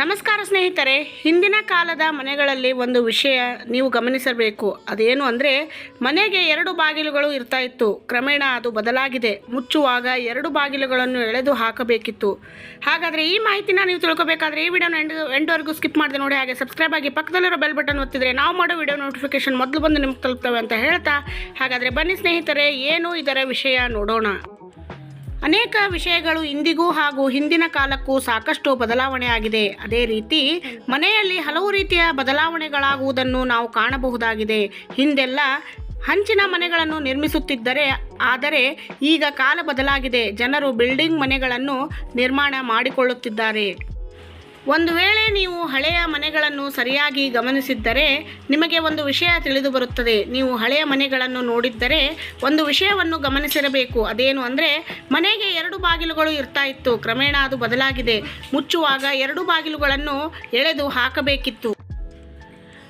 ನಮಸ್ಕಾರ ಸ್ನೇಹಿತರೆ, ಹಿಂದಿನ ಕಾಲದ ಮನೆಗಳಲ್ಲಿ ಒಂದು ವಿಷಯ ನೀವು ಗಮನಿಸಬೇಕು. ಅದೇನು ಅಂದರೆ, ಮನೆಗೆ ಎರಡು ಬಾಗಿಲುಗಳು ಇರ್ತಾ ಇತ್ತು. ಕ್ರಮೇಣ ಅದು ಬದಲಾಗಿದೆ. ಮುಚ್ಚುವಾಗ ಎರಡು ಬಾಗಿಲುಗಳನ್ನು ಎಳೆದು ಹಾಕಬೇಕಿತ್ತು. ಹಾಗಾದರೆ ಈ ಮಾಹಿತಿನ ನೀವು ತಿಳ್ಕೊಬೇಕಾದ್ರೆ ಈ ವಿಡಿಯೋನ ಎಂಡ್, ಎಂಡ್ವರೆಗೂ ಸ್ಕಿಪ್ ಮಾಡಿದೆ ನೋಡಿ ಹಾಗೆ ಸಬ್ಸ್ಕ್ರೈಬ್ ಆಗಿ ಪಕ್ಕದಲ್ಲಿರೋ ಬೆಲ್ ಬಟನ್ ಒತ್ತಿದ್ರೆ ನಾವು ಮಾಡೋ ವಿಡಿಯೋ ನೋಟಿಫಿಕೇಶನ್ ಮೊದಲು ಬಂದು ನಿಮ್ಗೆ ತಲುಪ್ತವೆ ಅಂತ ಹೇಳ್ತಾ. ಹಾಗಾದರೆ ಬನ್ನಿ ಸ್ನೇಹಿತರೆ, ಏನು ಇದರ ವಿಷಯ ನೋಡೋಣ. ಅನೇಕ ವಿಷಯಗಳು ಇಂದಿಗೂ ಹಾಗೂ ಹಿಂದಿನ ಕಾಲಕ್ಕೂ ಸಾಕಷ್ಟು ಬದಲಾವಣೆ ಆಗಿದೆ. ಅದೇ ರೀತಿ ಮನೆಯಲ್ಲಿ ಹಲವು ರೀತಿಯ ಬದಲಾವಣೆಗಳಾಗುವುದನ್ನು ನಾವು ಕಾಣಬಹುದಾಗಿದೆ. ಹಿಂದೆಲ್ಲ ಹಂಚಿನ ಮನೆಗಳನ್ನು ನಿರ್ಮಿಸುತ್ತಿದ್ದರೆ, ಆದರೆ ಈಗ ಕಾಲ ಬದಲಾಗಿದೆ. ಜನರು ಬಿಲ್ಡಿಂಗ್ ಮನೆಗಳನ್ನು ನಿರ್ಮಾಣ ಮಾಡಿಕೊಳ್ಳುತ್ತಿದ್ದಾರೆ. ಒಂದು ವೇಳೆ ನೀವು ಹಳೆಯ ಮನೆಗಳನ್ನು ಸರಿಯಾಗಿ ಗಮನಿಸಿದ್ದರೆ ನಿಮಗೆ ಒಂದು ವಿಷಯ ತಿಳಿದು ಬರುತ್ತದೆ. ನೀವು ಹಳೆಯ ಮನೆಗಳನ್ನು ನೋಡಿದ್ದರೆ ಒಂದು ವಿಷಯವನ್ನು ಗಮನಿಸಿರಬೇಕು. ಅದೇನು ಅಂದರೆ ಮನೆಗೆ ಎರಡು ಬಾಗಿಲುಗಳು ಇರ್ತಾ ಇತ್ತು. ಕ್ರಮೇಣ ಅದು ಬದಲಾಗಿದೆ. ಮುಚ್ಚುವಾಗ ಎರಡು ಬಾಗಿಲುಗಳನ್ನು ಎಳೆದು ಹಾಕಬೇಕಿತ್ತು.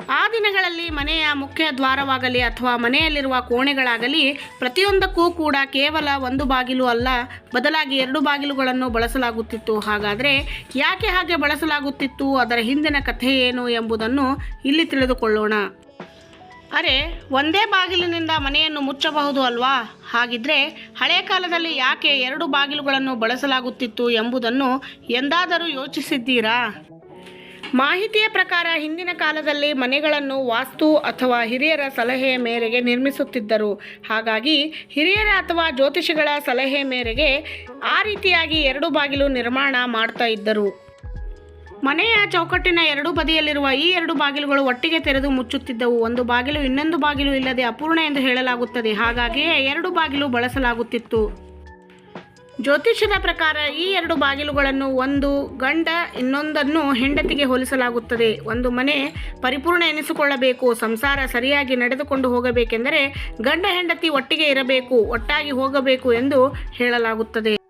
ಆ ದಿನಗಳಲ್ಲಿ ಮನೆಯ ಮುಖ್ಯ ದ್ವಾರವಾಗಲಿ ಅಥವಾ ಮನೆಯಲ್ಲಿರುವ ಕೋಣೆಗಳಾಗಲಿ ಪ್ರತಿಯೊಂದಕ್ಕೂ ಕೂಡ ಕೇವಲ ಒಂದು ಬಾಗಿಲು ಅಲ್ಲ, ಬದಲಾಗಿ ಎರಡು ಬಾಗಿಲುಗಳನ್ನು ಬಳಸಲಾಗುತ್ತಿತ್ತು. ಹಾಗಾದರೆ ಯಾಕೆ ಹಾಗೆ ಬಳಸಲಾಗುತ್ತಿತ್ತು? ಅದರ ಹಿಂದಿನ ಕಥೆ ಏನು ಎಂಬುದನ್ನು ಇಲ್ಲಿ ತಿಳಿದುಕೊಳ್ಳೋಣ. ಅರೆ, ಒಂದೇ ಬಾಗಿಲಿನಿಂದ ಮನೆಯನ್ನು ಮುಚ್ಚಬಹುದು ಅಲ್ವಾ? ಹಾಗಿದ್ರೆ ಹಳೆಯ ಕಾಲದಲ್ಲಿ ಯಾಕೆ ಎರಡು ಬಾಗಿಲುಗಳನ್ನು ಬಳಸಲಾಗುತ್ತಿತ್ತು ಎಂಬುದನ್ನು ಎಂದಾದರೂ ಯೋಚಿಸಿದ್ದೀರಾ? ಮಾಹಿತಿಯ ಪ್ರಕಾರ ಹಿಂದಿನ ಕಾಲದಲ್ಲಿ ಮನೆಗಳನ್ನು ವಾಸ್ತು ಅಥವಾ ಹಿರಿಯರ ಸಲಹೆಯ ಮೇರೆಗೆ ನಿರ್ಮಿಸುತ್ತಿದ್ದರು. ಹಾಗಾಗಿ ಹಿರಿಯರ ಅಥವಾ ಜ್ಯೋತಿಷಿಗಳ ಸಲಹೆ ಮೇರೆಗೆ ಆ ರೀತಿಯಾಗಿ ಎರಡು ಬಾಗಿಲು ನಿರ್ಮಾಣ ಮಾಡ್ತಾ ಇದ್ದರು. ಮನೆಯ ಚೌಕಟ್ಟಿನ ಎರಡು ಬದಿಯಲ್ಲಿರುವ ಈ ಎರಡು ಬಾಗಿಲುಗಳು ಒಟ್ಟಿಗೆ ತೆರೆದು ಮುಚ್ಚುತ್ತಿದ್ದವು. ಒಂದು ಬಾಗಿಲು ಇನ್ನೊಂದು ಬಾಗಿಲು ಇಲ್ಲದೆ ಅಪೂರ್ಣ ಎಂದು ಹೇಳಲಾಗುತ್ತದೆ. ಹಾಗಾಗಿಯೇ ಎರಡು ಬಾಗಿಲು ಬಳಸಲಾಗುತ್ತಿತ್ತು. ಜ್ಯೋತಿಷ್ಯದ ಪ್ರಕಾರ ಈ ಎರಡು ಬಾಗಿಲುಗಳನ್ನು ಒಂದು ಗಂಡ ಇನ್ನೊಂದನ್ನು ಹೆಂಡತಿಗೆ ಹೋಲಿಸಲಾಗುತ್ತದೆ. ಒಂದು ಮನೆ ಪರಿಪೂರ್ಣ ಎನಿಸಿಕೊಳ್ಳಬೇಕು, ಸಂಸಾರ ಸರಿಯಾಗಿ ನಡೆದುಕೊಂಡು ಹೋಗಬೇಕೆಂದರೆ ಗಂಡ ಹೆಂಡತಿ ಒಟ್ಟಿಗೆ ಇರಬೇಕು, ಒಟ್ಟಾಗಿ ಹೋಗಬೇಕು ಎಂದು ಹೇಳಲಾಗುತ್ತದೆ.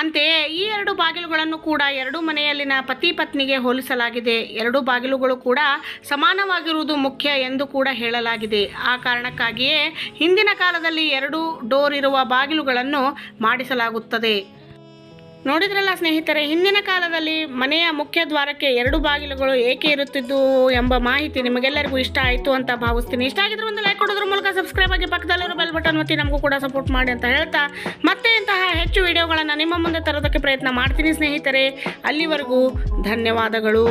ಅಂತೆಯೇ ಈ ಎರಡು ಬಾಗಿಲುಗಳನ್ನು ಕೂಡ ಎರಡು ಮನೆಯಲ್ಲಿನ ಪತಿ ಪತ್ನಿಗೆ ಹೋಲಿಸಲಾಗಿದೆ. ಎರಡು ಬಾಗಿಲುಗಳು ಕೂಡ ಸಮಾನವಾಗಿರುವುದು ಮುಖ್ಯ ಎಂದು ಕೂಡ ಹೇಳಲಾಗಿದೆ. ಆ ಕಾರಣಕ್ಕಾಗಿಯೇ ಹಿಂದಿನ ಕಾಲದಲ್ಲಿ ಎರಡು ಡೋರ್ ಇರುವ ಬಾಗಿಲುಗಳನ್ನು ಮಾಡಿಸಲಾಗುತ್ತದೆ. ನೋಡಿದ್ರಲ್ಲ ಸ್ನೇಹಿತರೆ, ಹಿಂದಿನ ಕಾಲದಲ್ಲಿ ಮನೆಯ ಮುಖ್ಯ ದ್ವಾರಕ್ಕೆ ಎರಡು ಬಾಗಿಲುಗಳು ಏಕೆ ಇರುತ್ತಿದ್ದು ಎಂಬ ಮಾಹಿತಿ ನಿಮಗೆಲ್ಲರಿಗೂ ಇಷ್ಟ ಆಯಿತು ಅಂತ ಭಾವಿಸ್ತೀನಿ. ಇಷ್ಟ ಆಗಿದ್ರೆ ಒಂದು ಲೈಕ್ ಕೊಡೋದ್ರ ಮೂಲಕ ಸಬ್ಸ್ಕ್ರೈಬ್ ಆಗಿ ಪಕ್ಕದಲ್ಲಿರೋ ಬೆಲ್ ಬಟನ್ ಒತ್ತಿ ನಮಗೂ ಕೂಡ ಸಪೋರ್ಟ್ ಮಾಡಿ ಅಂತ ಹೇಳ್ತಾ, ಮತ್ತೆ ಇಂತಹ ಹೆಚ್ಚು ವಿಡಿಯೋಗಳನ್ನು ನಿಮ್ಮ ಮುಂದೆ ತರೋದಕ್ಕೆ ಪ್ರಯತ್ನ ಮಾಡ್ತೀನಿ ಸ್ನೇಹಿತರೆ. ಅಲ್ಲಿವರೆಗೂ ಧನ್ಯವಾದಗಳು.